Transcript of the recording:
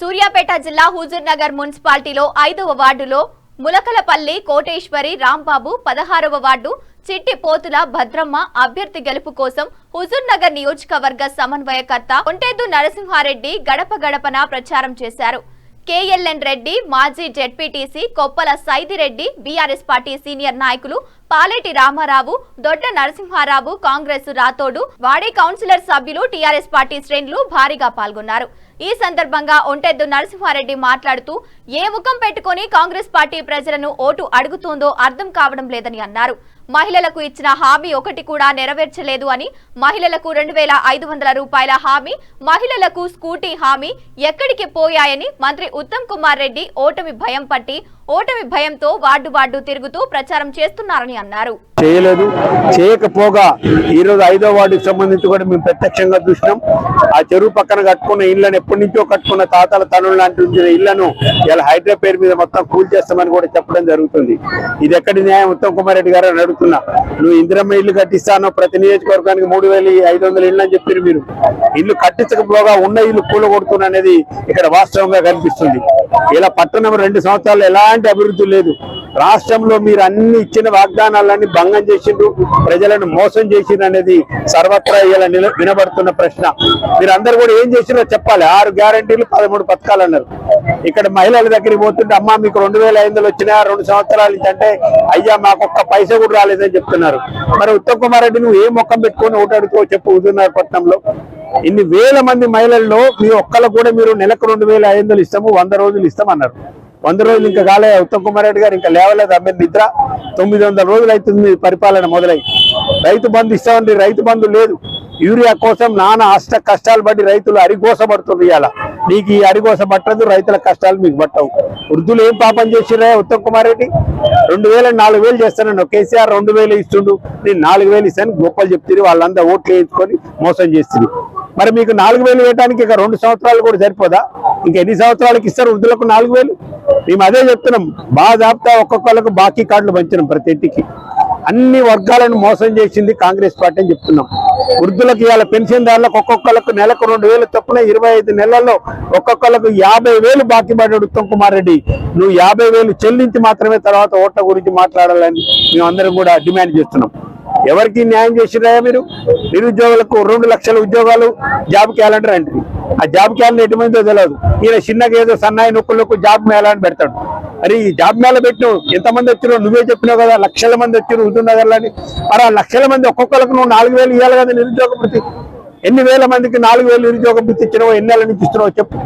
సూర్యాపేట జిల్లా హుజూర్నగర్ మున్సిపాలిటీలో ఐదవ వార్డులో ములకలపల్లి కోటేశ్వరి రాంబాబు పదహారవ వార్డు చిట్టి పోతుల భద్రమ్మ అభ్యర్థి గెలుపు కోసం హుజూర్నగర్ నియోజకవర్గ సమన్వయకర్త కొంటేదు నరసింహారెడ్డి గడప గడపన ప్రచారం చేశారు. కేఎల్ఎన్ రెడ్డి మాజీ ZPTC Koppala Saidireddy BRS party senior నాయకులు పాలేటి రామారావు దొడ్డ నరసింహారావు కాంగ్రెస్ రాతోడు వాడే కౌన్సిలర్ సభ్యులు టీఆర్ఎస్ పార్టీ శ్రేణులు భారీగా పాల్గొన్నారు. ఈ సందర్భంగా ఒంటెద్దు నరసింహారెడ్డి మాట్లాడుతూ ఏ ముఖం పెట్టుకుని కాంగ్రెస్ పార్టీ ప్రజలను ఓటు అడుగుతోందో అర్థం కావడం లేదని అన్నారు. మహిళలకు ఇచ్చిన హామీ ఒకటి కూడా నెరవేర్చలేదు అని మహిళలకు రెండు వేల ఐదు వందల రూపాయల హామీ మహిళలకు స్కూటీ హామీ ఎక్కడికి పోయాయని మంత్రి ఉత్తమ్ కుమార్ రెడ్డి ఓటమి భయం పట్టి ఓటమి భయంతో వార్డు వార్డు తిరుగుతూ ప్రచారం చేస్తున్నారని అన్నారు. చేయలేదు. చేయకపోగా ఈ రోజు ఐదో వార్డుకి సంబంధించి కూడా మేము ప్రత్యక్షంగా చూసినాం. ఆ చెరువు పక్కన కట్టుకున్న ఇళ్ళను ఎప్పటి నుంచో కట్టుకున్న తాతల తనులు లాంటి ఇళ్ళను ఇలా హైడ్రా పేరు మీద మొత్తం కూల్ చేస్తామని కూడా చెప్పడం జరుగుతుంది. ఇది ఎక్కడి న్యాయం? ఉత్తమ్ కుమార్ రెడ్డి గారు అని అడుగుతున్నా. నువ్వు ఇందిరమ్మ ఇల్లు కట్టిస్తానో ప్రతి నియోజకవర్గానికి మూడు వేల ఐదు వందల ఇళ్ళు అని చెప్పారు మీరు. ఇల్లు కట్టించకపోగా ఉన్న ఇల్లు కూలగొడుతున్నా అనేది ఇక్కడ వాస్తవంగా కనిపిస్తుంది. ఇలా పట్టణం రెండు సంవత్సరాలు ఎలాంటి అభివృద్ధి లేదు. రాష్ట్రంలో మీరు అన్ని ఇచ్చిన వాగ్దానాలన్నీ భంగం చేసిండ్రు ప్రజలను మోసం చేసిండ్రు అనేది సర్వత్రా ఇలా వినబడుతున్న ప్రశ్న. మీరు అందరు కూడా ఏం చేసినో చెప్పాలి. ఆరు గ్యారంటీలు పదమూడు పథకాలు అన్నారు. ఇక్కడ మహిళల దగ్గరికి పోతుంటే అమ్మ మీకు రెండు వేల ఐదు వచ్చినా రెండు సంవత్సరాల నుంచి అంటే అయ్యా మాకు ఒక్క పైస కూడా రాలేదని చెప్తున్నారు. మరి ఉత్తమ్ కుమార్ రెడ్డి నువ్వు ఏ మొక్కం పెట్టుకొని ఓటాడుకో చెప్పు హుజూర్నగర్ పట్నంలో ఇన్ని వేల మంది మహిళల్లో మీ ఒక్కళ్ళు కూడా మీరు నెలకు రెండు వేల ఐదు వందలు ఇస్తాము వంద రోజులు ఇస్తామన్నారు. వంద రోజులు ఇంకా కాలే ఉత్తమ్ కుమార్ రెడ్డి గారు ఇంకా లేవలేదు అమ్మే నిద్ర తొమ్మిది వందల రోజులు అవుతుంది మీ పరిపాలన మొదలై. రైతు బంధు ఇస్తామండి రైతు బంధు లేదు. యూరియా కోసం నానా అష్ట కష్టాలు పడి రైతులు అరిగోస ఇలా నీకు ఈ అరిగోస పట్టదు రైతుల కష్టాలు మీకు పట్టవు. వృద్ధులు ఏం పాపం చేసిరా ఉత్తమ్ కుమార్ రెడ్డి? రెండు వేలు నాలుగు వేలు చేస్తానండి కేసీఆర్ రెండు వేలు ఇస్తుండు. నేను నాలుగు వేలు ఇస్తాను గొప్పలు చెప్తుంది వాళ్ళందరూ ఓట్లు వేయించుకొని మోసం చేస్తుంది మరి మీకు నాలుగు వేలు వేయడానికి ఇక రెండు సంవత్సరాలు కూడా సరిపోదా? ఇంకా ఎన్ని సంవత్సరాలకి ఇస్తారు వృద్ధులకు నాలుగు వేలు? మేము అదే చెప్తున్నాం. బాగా జాబితా ఒక్కొక్కళ్ళకు బాకీ కార్డులు పంచినాం ప్రతి ఇంటికి. అన్ని వర్గాలను మోసం చేసింది కాంగ్రెస్ పార్టీ అని చెప్తున్నాం. వృద్ధులకు ఇవాళ పెన్షన్దారులకు ఒక్కొక్కళ్ళకు నెలకు రెండు వేలు తప్పున ఇరవై ఐదు నెలల్లో ఒక్కొక్కళ్ళకు యాభై వేలు బాకీ పడ్డాడు ఉత్తమ్ కుమార్ రెడ్డి. నువ్వు యాభై వేలు చెల్లించి మాత్రమే తర్వాత ఓట్ల గురించి మాట్లాడాలని మేము అందరం కూడా డిమాండ్ చేస్తున్నాం. ఎవరికి న్యాయం చేసిరా మీరు? నిరుద్యోగులకు రెండు లక్షల ఉద్యోగాలు జాబ్ క్యాలెండర్ అంటే. ఆ జాబ్ క్యాలెండర్ ఎటువంటిదో తెలియదు ఈయన చిన్నగా ఏదో సన్నాయి నొక్కులకు జాబ్ మేళ అని పెడతాడు. మరి ఈ జాబ్ మేళ పెట్టినావు ఎంతమంది వచ్చినావు నువ్వే చెప్పినావు కదా లక్షల మంది వచ్చారు హుజూర్నగర్లని మరి ఆ లక్షల మంది ఒక్కొక్కరికి నువ్వు నాలుగు వేలు ఇవ్వాలి కదా నిరుద్యోగ ప్రతి ఎన్ని వేల మందికి నాలుగు వేలు నిరుద్యోగ వృత్తి ఇచ్చినావో ఎన్ని నెలల నుంచి ఇస్తున్నావో చెప్పు.